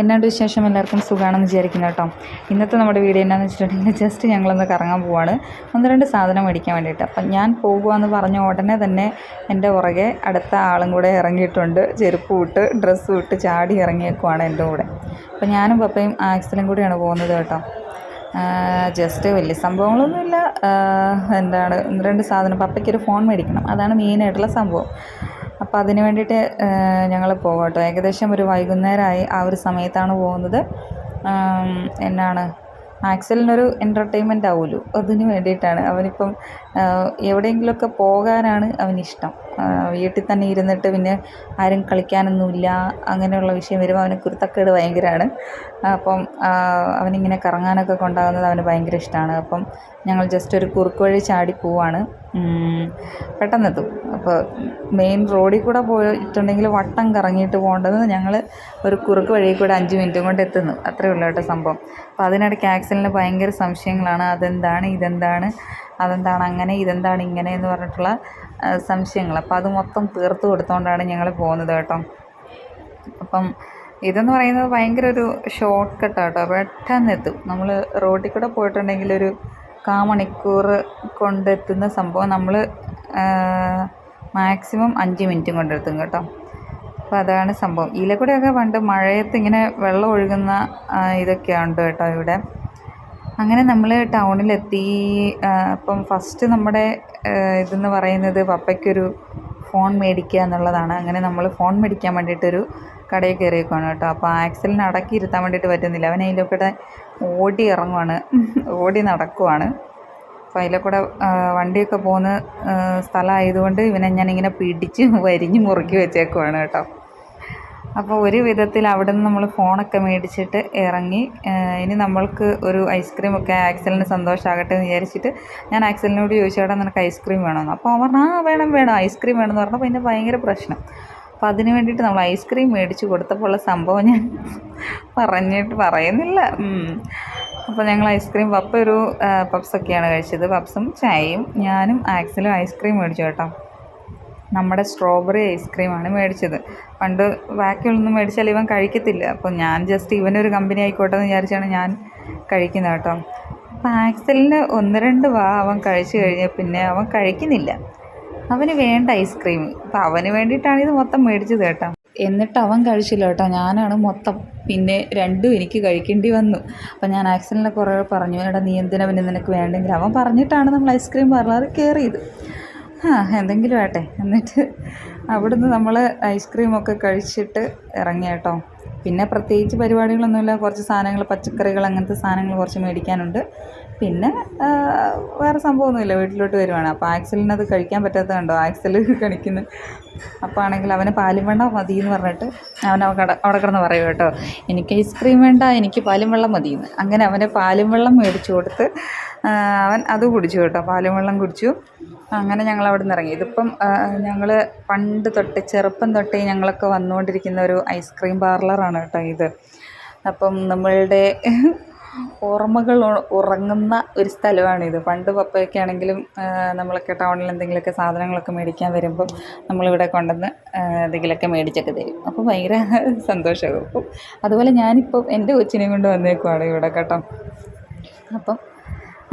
എന്നാണ്ട് വിശേഷം എല്ലാവർക്കും സുഖമാണെന്ന് വിചാരിക്കുന്നു കേട്ടോ. ഇന്നത്തെ നമ്മുടെ വീഡിയോ എന്നാന്ന് വെച്ചിട്ടുണ്ടെങ്കിൽ ജസ്റ്റ് ഞങ്ങളൊന്ന് കറങ്ങാൻ പോവാണ്. ഒന്ന് രണ്ട് സാധനം മേടിക്കാൻ വേണ്ടിയിട്ട്. അപ്പം ഞാൻ പോകുകയെന്ന് പറഞ്ഞ ഉടനെ തന്നെ എന്റെ പുറകെ അടുത്ത ആളും കൂടെ ഇറങ്ങിയിട്ടുണ്ട്. ചെരുപ്പ് വിട്ട് ഡ്രസ്സ് വിട്ട് ചാടി ഇറങ്ങിയേക്കുവാണ് എന്റെ കൂടെ. അപ്പം ഞാനും പപ്പയും ആക്സിലും കൂടിയാണ് പോകുന്നത് കേട്ടോ. ജസ്റ്റ് വലിയ സംഭവങ്ങളൊന്നുമില്ല. എന്താണ് ഒന്ന് രണ്ട് സാധനം. പപ്പയ്ക്കൊരു ഫോൺ മേടിക്കണം. അതാണ് മെയിനായിട്ടുള്ള സംഭവം. അപ്പോൾ അതിന് വേണ്ടിയിട്ട് ഞങ്ങൾ പോകും കേട്ടോ ഏകദേശം ഒരു വൈകുന്നേരമായി ആ ഒരു സമയത്താണ് പോകുന്നത്. എന്നാണ് ആക്സലിനൊരു എന്റർടൈൻമെന്റ് ആവുമല്ലോ അതിന് വേണ്ടിയിട്ടാണ്. അവനിപ്പം എവിടെയെങ്കിലുമൊക്കെ പോകാനാണ് അവനിഷ്ടം. വീട്ടിൽ തന്നെ ഇരുന്നിട്ട് പിന്നെ ആരും കളിക്കാനൊന്നുമില്ല അങ്ങനെയുള്ള വിഷയം വരുമ്പോൾ അവന് കുരുത്തക്കേട് ഭയങ്കരമാണ് അപ്പം അവനിങ്ങനെ കറങ്ങാനൊക്കെ കൊണ്ടാകുന്നത് അവന് ഭയങ്കര ഇഷ്ടമാണ് അപ്പം ഞങ്ങൾ ജസ്റ്റ് ഒരു കുറുക്ക് വഴി ചാടി പോവാണ്. പെട്ടെന്നെത്തും. അപ്പോൾ മെയിൻ റോഡിൽ കൂടെ പോയിട്ടുണ്ടെങ്കിൽ വട്ടം കറങ്ങിയിട്ട് പോകേണ്ടത് ഞങ്ങൾ ഒരു കുറുക്ക് വഴി കൂടെ അഞ്ച് മിനിറ്റും കൊണ്ട് എത്തുന്നു. അത്രയേ ഉള്ളൂ കേട്ടോ സംഭവം. അപ്പോൾ അതിനിടയ്ക്ക് ആക്സിലിന് ഭയങ്കര സംശയങ്ങളാണ്. അതെന്താണ് ഇതെന്താണ് അതെന്താണ് അങ്ങനെ ഇതെന്താണ് ഇങ്ങനെ എന്ന് പറഞ്ഞിട്ടുള്ള സംശയങ്ങൾ. അപ്പോൾ അത് മൊത്തം തീർത്ത് കൊടുത്തുകൊണ്ടാണ് ഞങ്ങൾ പോകുന്നത് കേട്ടോ. അപ്പം ഇതെന്ന് പറയുന്നത് ഭയങ്കര ഒരു ഷോർട്ട് കട്ടാണ് കേട്ടോ പെട്ടെന്ന് എത്തും. നമ്മൾ റോഡിൽ കൂടെ പോയിട്ടുണ്ടെങ്കിൽ ഒരു കാ മണിക്കൂർ കൊണ്ടെത്തുന്ന സംഭവം നമ്മൾ മാക്സിമം അഞ്ച് മിനിറ്റും കൊണ്ടെത്തും കേട്ടോ. അപ്പോൾ അതാണ് സംഭവം. ഇതിലെ കൂടെയൊക്കെ പണ്ട് മഴയത്ത് ഇങ്ങനെ വെള്ളം ഒഴുകുന്ന ഇതൊക്കെ ഉണ്ട് കേട്ടോ ഇവിടെ. അങ്ങനെ നമ്മൾ ടൗണിലെത്തി അപ്പം ഫസ്റ്റ് നമ്മുടെ ഇതെന്ന് പറയുന്നത് പപ്പയ്ക്കൊരു ഫോൺ മേടിക്കുക എന്നുള്ളതാണ്. അങ്ങനെ നമ്മൾ ഫോൺ മേടിക്കാൻ വേണ്ടിയിട്ടൊരു കടയിൽ കയറിയേക്കുവാണ് കേട്ടോ. അപ്പോൾ ആക്സലിന് അടക്കി ഇരുത്താൻ വേണ്ടിയിട്ട് പറ്റുന്നില്ല. അവൻ അതിലൊക്കെ ഓടി ഇറങ്ങുവാണ്. ഓടി നടക്കുവാണ്. അപ്പോൾ കൂടെ വണ്ടിയൊക്കെ പോകുന്ന സ്ഥലമായതുകൊണ്ട് ഇവനെ ഞാനിങ്ങനെ പിടിച്ച് വരിഞ്ഞ് മുറുക്കി വെച്ചേക്കുവാണ് കേട്ടോ. അപ്പോൾ ഒരു വിധത്തിൽ അവിടെ നിന്ന് നമ്മൾ ഫോണൊക്കെ മേടിച്ചിട്ട് ഇറങ്ങി. ഇനി നമ്മൾക്ക് ഒരു ഐസ്ക്രീം ഒക്കെ ആക്സലിന് സന്തോഷമാകട്ടെ എന്ന് വിചാരിച്ചിട്ട് ഞാൻ ആക്സലിനോട് ചോദിച്ചവിടെ നിനക്ക് ഐസ്ക്രീം വേണമെന്ന് അപ്പോൾ അവൻ ആ വേണം വേണം ഐസ്ക്രീം വേണമെന്ന് പറഞ്ഞപ്പോൾ പിന്നെ ഭയങ്കര പ്രശ്നം. അപ്പോൾ അതിന് വേണ്ടിയിട്ട് നമ്മൾ ഐസ്ക്രീം മേടിച്ച് കൊടുത്തപ്പോൾ ഉള്ള സംഭവം ഞാൻ പറഞ്ഞിട്ട് പറയുന്നില്ല. അപ്പോൾ ഞങ്ങൾ ഐസ്ക്രീം പപ്പ ഒരു പപ്സൊക്കെയാണ് കഴിച്ചത്. പപ്സും ചായയും ഞാനും ആക്സലും ഐസ്ക്രീം മേടിച്ചു കേട്ടോ. നമ്മുടെ സ്ട്രോബെറി ഐസ്ക്രീമാണ് മേടിച്ചത്. പണ്ട് ബാക്കിയുള്ളൊന്നും മേടിച്ചാൽ ഇവൻ കഴിക്കത്തില്ല. അപ്പോൾ ഞാൻ ജസ്റ്റ് ഇവനൊരു കമ്പനി ആയിക്കോട്ടെ എന്ന് വിചാരിച്ചാണ് ഞാൻ കഴിക്കുന്നത് കേട്ടോ. അപ്പോൾ ആക്സലിന് ഒന്ന് രണ്ട് വാ അവൻ കഴിച്ചു കഴിഞ്ഞ പിന്നെ അവൻ കഴിക്കുന്നില്ല. അവന് വേണ്ട ഐസ്ക്രീം അപ്പോൾ അവന് വേണ്ടിയിട്ടാണ് ഇത് മൊത്തം മേടിച്ചത് കേട്ടോ. എന്നിട്ട് അവൻ കഴിച്ചില്ല കേട്ടോ. ഞാനാണ് മൊത്തം പിന്നെ രണ്ടും എനിക്ക് കഴിക്കേണ്ടി വന്നു. അപ്പം ഞാൻ ആക്സലിനെ കുറേ പറഞ്ഞു എടാ നീ എന്തിനാ പിന്നെ നിനക്ക് വേണ്ടെങ്കിൽ? അവൻ പറഞ്ഞിട്ടാണ് നമ്മൾ ഐസ്ക്രീം പാർലറിൽ കയറിയത്. ആ എന്തെങ്കിലും ആട്ടെ. എന്നിട്ട് അവിടുന്ന് നമ്മൾ ഐസ്ക്രീമൊക്കെ കഴിച്ചിട്ട് ഇറങ്ങി കേട്ടോ. പിന്നെ പ്രത്യേകിച്ച് പരിപാടികളൊന്നുമില്ല. കുറച്ച് സാധനങ്ങൾ പച്ചക്കറികൾ അങ്ങനത്തെ സാധനങ്ങൾ കുറച്ച് മേടിക്കാനുണ്ട്. പിന്നെ വേറെ സംഭവമൊന്നുമില്ല. വീട്ടിലോട്ട് വരുവാണ്. അപ്പോൾ ആക്സലിന് അത് കഴിക്കാൻ പറ്റാത്തത് കണ്ടോ? ആക്സൽ കഴിക്കുന്നു. അപ്പോൾ ആണെങ്കിൽ അവന് പാലും വെള്ളം മതി എന്ന് പറഞ്ഞിട്ട് അവൻ അവിടെ കിടന്ന് പറയും കേട്ടോ. എനിക്ക് ഐസ്ക്രീം വേണ്ട എനിക്ക് പാലും വെള്ളം മതിയെന്ന്. അങ്ങനെ അവന് പാലും വെള്ളം മേടിച്ചു കൊടുത്ത് അവൻ അത് കുടിച്ചു കേട്ടോ. പാലും വെള്ളം കുടിച്ചു. അങ്ങനെ ഞങ്ങൾ അവിടെ നിന്ന് ഇറങ്ങി. ഇതിപ്പം ഞങ്ങൾ പണ്ട് തൊട്ട് ചെറുപ്പം തൊട്ടേ ഞങ്ങളൊക്കെ വന്നുകൊണ്ടിരിക്കുന്ന ഒരു ഐസ്ക്രീം പാർലറാണ് കേട്ടോ ഇത്. അപ്പം നമ്മളുടെ ഓർമ്മകൾ ഉറങ്ങുന്ന ഒരു സ്ഥലമാണിത് പണ്ട് പപ്പയൊക്കെ ആണെങ്കിലും നമ്മളൊക്കെ ടൗണിൽ എന്തെങ്കിലുമൊക്കെ സാധനങ്ങളൊക്കെ മേടിക്കാൻ വരുമ്പം നമ്മളിവിടെ കൊണ്ടുവന്ന് എന്തെങ്കിലുമൊക്കെ മേടിച്ചൊക്കെ തരും. അപ്പോൾ ഭയങ്കര സന്തോഷമാകും. അപ്പം അതുപോലെ ഞാനിപ്പം എന്റെ കൊച്ചിനെയും കൊണ്ട് വന്നേക്കുവാണ് ഇവിടെ കേട്ടോ. അപ്പം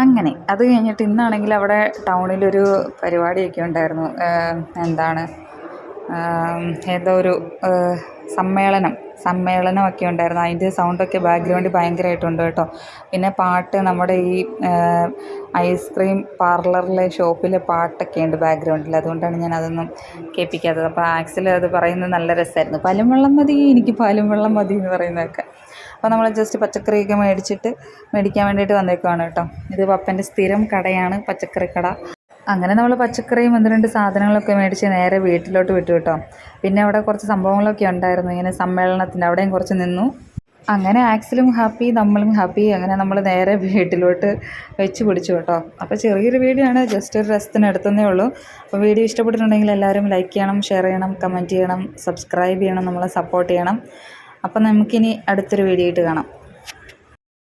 അങ്ങനെ. അത് കഴിഞ്ഞിട്ട് ഇന്നാണെങ്കിൽ അവിടെ ടൗണിലൊരു പരിപാടിയൊക്കെ ഉണ്ടായിരുന്നു. എന്താണ്? ഏതോ ഒരു സമ്മേളനം. സമ്മേളനമൊക്കെ ഉണ്ടായിരുന്നു. അതിന്റെ സൗണ്ടൊക്കെ ബാക്ക്ഗ്രൗണ്ടിൽ ഭയങ്കരമായിട്ടുണ്ട് കേട്ടോ. പിന്നെ പാട്ട് നമ്മുടെ ഈ ഐസ്ക്രീം പാർലറിലെ ഷോപ്പിലെ പാട്ടൊക്കെ ഉണ്ട് ബാക്ക്ഗ്രൗണ്ടിൽ. അതുകൊണ്ടാണ് ഞാൻ അതൊന്നും കേൾപ്പിക്കാത്തത്. അപ്പോൾ ആക്സിൽ അത് പറയുന്നത് നല്ല രസമായിരുന്നു. പാലും വെള്ളം മതി എനിക്ക് പാലും വെള്ളം മതി എന്ന് പറയുന്നതൊക്കെ. അപ്പോൾ നമ്മൾ ജസ്റ്റ് പച്ചക്കറിയൊക്കെ മേടിച്ചിട്ട് മേടിക്കാൻ വേണ്ടിയിട്ട് വന്നേക്കുവാണ് കേട്ടോ. ഇത് പപ്പന്റെ സ്ഥിരം കടയാണ് പച്ചക്കറി കട അങ്ങനെ നമ്മൾ പച്ചക്കറിയും ഒന്ന് രണ്ട് സാധനങ്ങളൊക്കെ മേടിച്ച് നേരെ വീട്ടിലോട്ട് വിട്ടു കേട്ടോ. പിന്നെ അവിടെ കുറച്ച് സംഭവങ്ങളൊക്കെ ഉണ്ടായിരുന്നു ഇങ്ങനെ സമ്മേളനത്തിന്റെ അവിടെയും കുറച്ച് നിന്നു. അങ്ങനെ ആക്സിലും ഹാപ്പി നമ്മളും ഹാപ്പി അങ്ങനെ നമ്മൾ നേരെ വീട്ടിലോട്ട് വെച്ച് പിടിച്ചു കേട്ടോ. അപ്പോൾ ചെറിയൊരു വീഡിയോ ആണ് ജസ്റ്റ് ഒരു രസത്തിന് എടുത്തതേ ഉള്ളൂ. അപ്പോൾ വീഡിയോ ഇഷ്ടപ്പെട്ടിട്ടുണ്ടെങ്കിൽ എല്ലാവരും ലൈക്ക് ചെയ്യണം ഷെയർ ചെയ്യണം കമന്റ് ചെയ്യണം സബ്സ്ക്രൈബ് ചെയ്യണം നമ്മളെ സപ്പോർട്ട് ചെയ്യണം. അപ്പം നമുക്കിനി അടുത്തൊരു വീഡിയോ ആയിട്ട് കാണാം.